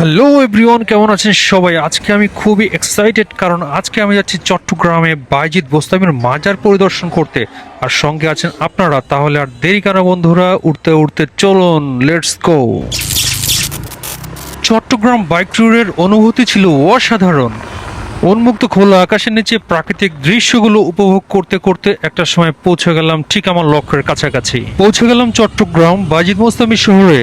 Hello everyone কেমন আছেন সবাই? আজকে আমি খুবই এক্সাইটেড কারণ আজকে আমি যাচ্ছি চট্টগ্রামে বাইজিৎ বোস্তামির মাজার পরিদর্শন করতে। আর সঙ্গে আছেন আপনারা, তাহলে আর দেরি কেন বন্ধুরা? উঠতে উঠতে চলুন লেটস গো চট্টগ্রাম বাইক ট্যুরের অনুভূতি ছিল অসাধারণ। উন্মুক্ত খোলা আকাশের নিচে প্রাকৃতিক দৃশ্যগুলো উপভোগ করতে করতে একটা সময় পৌঁছে গেলাম ঠিক আমার লক্ষ্যের কাছাকাছি। পৌঁছে গেলাম চট্টগ্রাম বাজিদ মোস্তামি শহরে।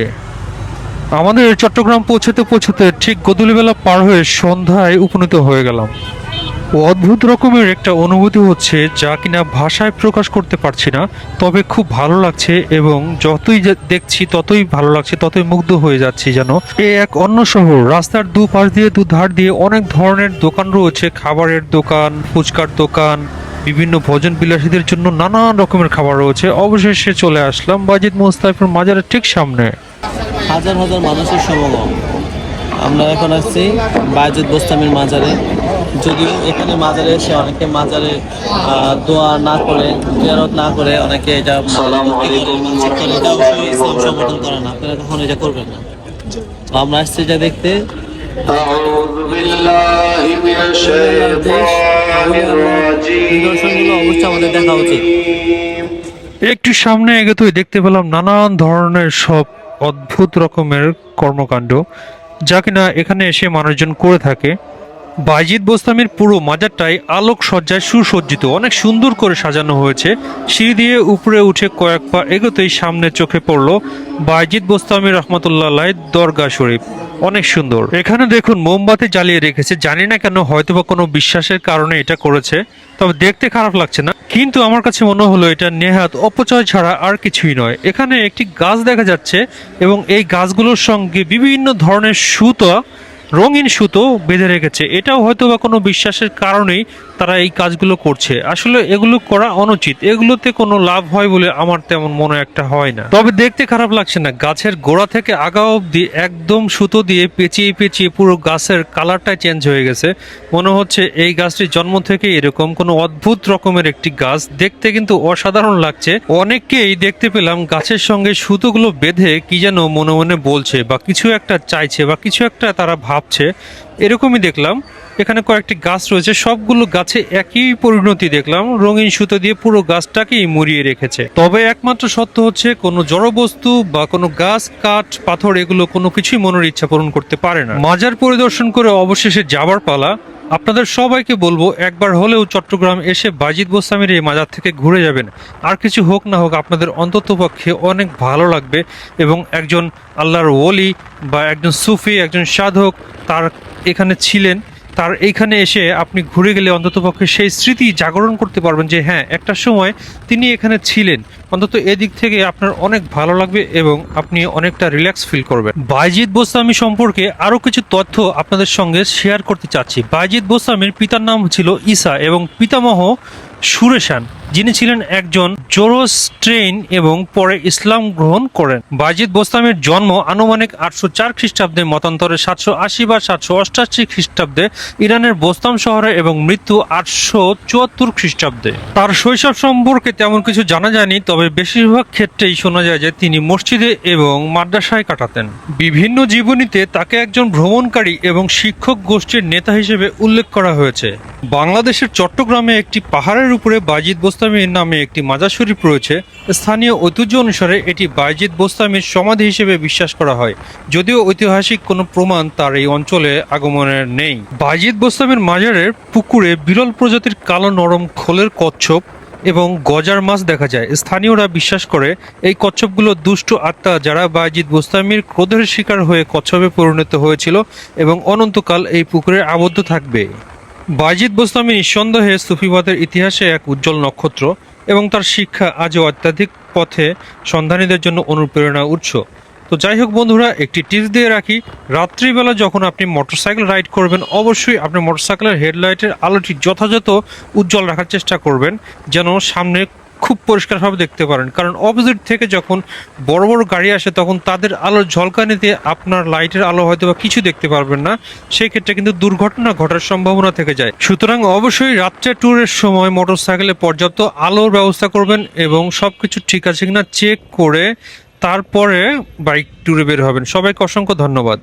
আমাদের চট্টগ্রাম পৌঁছতে পৌঁছতে ঠিক গদুলিবেলা পার হয়ে সন্ধ্যায় উপনীত হয়ে গেলাম। অদ্ভুত রকমের একটা অনুভূতি হচ্ছে যা কিনা ভাষায় প্রকাশ করতে পারছি না, তবে খুব ভালো লাগছে এবং যতই দেখছি ততই ভালো লাগছে, ততই মুগ্ধ হয়ে যাচ্ছি যেন। এ এক অন্য শহর, রাস্তার দুপাশ দিয়ে, দুধার দিয়ে অনেক ধরনের দোকান রয়েছে, খাবারের দোকান, ফুচকার দোকান, বিভিন্ন ভোজন বিলাসীদের জন্য নানান রকমের খাবার রয়েছে। অবশেষে চলে আসলাম বাজিদ মোস্তাফির মাজারের ঠিক সামনে। হাজার হাজার মানুষের সমাগম। আমরা এখন আসছি বায়জুদ বোস্তামের মাজারে। যদিও এখানে মাজারে এসে অনেকে মাজারে দোয়া না করে জিয়ারত না করে অনেকে এটা সমর্থন করে না। আপনারা কখন এটা করবেন না। আমরা আসছি এটা দেখতে। আমাদের দেখা উচিত। একটু সামনে এগোতেই দেখতে পেলাম নানান ধরনের সব অদ্ভুত রকমের কর্মকাণ্ড, যা কিনা এখানে এসে মানুষজন করে থাকে। বাইজিৎ বোস্তামির পুরো মাজারটাই আলোক সজ্জায় সুসজ্জিত। অনেক সুন্দর করে সাজানো হয়েছে। সিঁড়ি দিয়ে উপরে উঠে কয়েক পা এগোতেই সামনে চোখে পড়ল বাইজিৎ বোস্তামি রহমতুল্লাহ দরগা শরীফ। অনেক সুন্দর। এখানে দেখুন, মোমবাতি জ্বালিয়ে রেখেছে। জানি না কেন হয়তো বা কোনো বিশ্বাসের কারণে এটা করেছে, তবে দেখতে খারাপ লাগছে না। কিন্তু আমার কাছে মনে হলো, এটা নেহাত অপচয় ছাড়া আর কিছুই নয়। এখানে একটি গাছ দেখা যাচ্ছে এবং এই গাছগুলোর সঙ্গে বিভিন্ন ধরনের সুতো রঙিন সুতো বেঁধে রেখেছে। এটাও হয়তো বা কোনো বিশ্বাসের কারণেই তারা এই কাজগুলো করছে। আসলে এগুলো করা অনুচিত। এগুলোতে কোনো লাভ হয় বলে আমার তেমন মনে একটা হয় না। তবে দেখতে খারাপ লাগছে না। গাছের গোড়া থেকে আগা অবধি একদম সুতো দিয়ে পেঁচিয়ে পেঁচিয়ে পুরো গাছের কালারটাই চেঞ্জ হয়ে গেছে। মনে হচ্ছে এই গাছটি জন্ম থেকে এরকম কোনো অদ্ভুত রকমের একটি গাছ। দেখতে কিন্তু অসাধারণ লাগছে। অনেককেই দেখতে পেলাম গাছের সঙ্গে সুতোগুলো বেঁধে কি যেন মনে মনে বলছে বা কিছু একটা চাইছে বা কিছু একটা তারা ভাবছে, এরকমই দেখলাম। এখানে কয়েকটি গাছ রয়েছে, সবগুলো গাছে একই পরিণতি দেখলাম। রঙিন সুতো দিয়ে পুরো গাছটাকেই মুড়িয়ে রেখেছে। তবে একমাত্র সত্য হচ্ছে, কোনো জড়বস্তু বা কোনো গাছ, কাঠ, পাথর এগুলো কোনো কিছুই মনের ইচ্ছা পূরণ করতে পারে না। মাজার পরিদর্শন করে অবশেষে যাবার পালা আপনাদের সবাইকে বলব, একবার হলেও চট্টগ্রাম এসে বাজিদ গোস্বামীর এই মাজার থেকে ঘুরে যাবেন। আর কিছু হোক না হোক, আপনাদের অন্ততপক্ষে অনেক ভালো লাগবে এবং একজন আল্লাহর ওলি বা একজন সুফি, একজন সাধক তার এখানে ছিলেন। তার এইখানে এসে আপনি ঘুরে গেলে অন্ততপক্ষে সেই স্মৃতি জাগরণ করতে পারবেন যে হ্যাঁ একটা সময় তিনি এখানে ছিলেন। অন্তত এদিক থেকে আপনার অনেক ভালো লাগবে এবং আপনি অনেকটা রিল্যাক্স ফিল করবেন। বাইজিৎ বোস্তামি সম্পর্কে আরও কিছু তথ্য আপনাদের সঙ্গে শেয়ার করতে চাচ্ছি। বাইজিৎ বোস্তামির পিতার নাম ছিল ঈশা এবং পিতামহ সুরেশান। যিনি ছিলেন একজন জোরোস্ট্রেইন এবং পরে ইসলাম গ্রহণ করেন। বাজিদ বোস্তামের জন্ম আনুমানিক আটশো চার খ্রিস্টাব্দে, মতান্তরে সাতশো আশি বা সাতশো অষ্টাশি খ্রিস্টাব্দে ইরানের বোস্তাম শহরে এবং মৃত্যু আটশো চুয়াত্তর খ্রিস্টাব্দে। তার শৈশব সম্পর্কে তেমন কিছু জানা যায়নি, তবে বেশিরভাগ ক্ষেত্রেই শোনা যায় যে তিনি মসজিদে এবং মাদ্রাসায় কাটাতেন। বিভিন্ন জীবনীতে তাকে একজন ভ্রমণকারী এবং শিক্ষক গোষ্ঠীর নেতা হিসেবে উল্লেখ করা হয়েছে। বাংলাদেশের চট্টগ্রামে একটি পাহাড়ের উপরে বাজিদ বোস্তামির নামে একটি মাজার শরীফ রয়েছে। স্থানীয় ঐতিহ্য অনুসারে এটি বাইজিদ বোস্তামির সমাধি হিসেবে বিশ্বাস করা হয়। যদিও ঐতিহাসিক কোনো প্রমাণ তার এই অঞ্চলে আগমনের নেই। বাইজিদ বোস্তামির মাজারের পুকুরে বিরল প্রজাতির কালো নরম খোলের কচ্ছপ এবং গজার মাছ দেখা যায়। স্থানীয়রা বিশ্বাস করে এই কচ্ছপগুলো দুষ্ট আত্মা যারা বাজিদ বোস্তামির ক্রোধের শিকার হয়ে কচ্ছপে পরিণত হয়েছিল এবং অনন্তকাল এই পুকুরে আবদ্ধ থাকবে। বাইজিদ বোস্তামি নিঃসন্দেহে সুফিবাদের ইতিহাসে এক উজ্জ্বল নক্ষত্র এবং তার শিক্ষা আজও অত্যাধিক পথে সন্ধানীদের জন্য অনুপ্রেরণা উৎস। তো যাই হোক বন্ধুরা, একটি টিপস দিয়ে রাখি, রাত্রিবেলা যখন আপনি মোটরসাইকেল রাইড করবেন, অবশ্যই আপনি মোটরসাইকেলের হেডলাইটের আলোটি যথাযথ উজ্জ্বল রাখার চেষ্টা করবেন, যেন সামনে খুব পরিষ্কারভাবে দেখতে পারেন। কারণ অপোজিট থেকে যখন বড় বড় গাড়ি আসে, তখন তাদের আলোর ঝলকানিতে আপনার লাইটের আলো হয়তো বা কিছু দেখতে পারবেন না। সেই ক্ষেত্রে কিন্তু দুর্ঘটনা ঘটার সম্ভাবনা থেকে যায়। সুতরাং অবশ্যই রাত্রে ট্যুরের সময় মোটরসাইকেলে পর্যাপ্ত আলোর ব্যবস্থা করবেন এবং সব কিছু ঠিক আছে কিনা চেক করে তারপরে বাইক ট্যুরে বের হবেন। সবাইকে অসংখ্য ধন্যবাদ।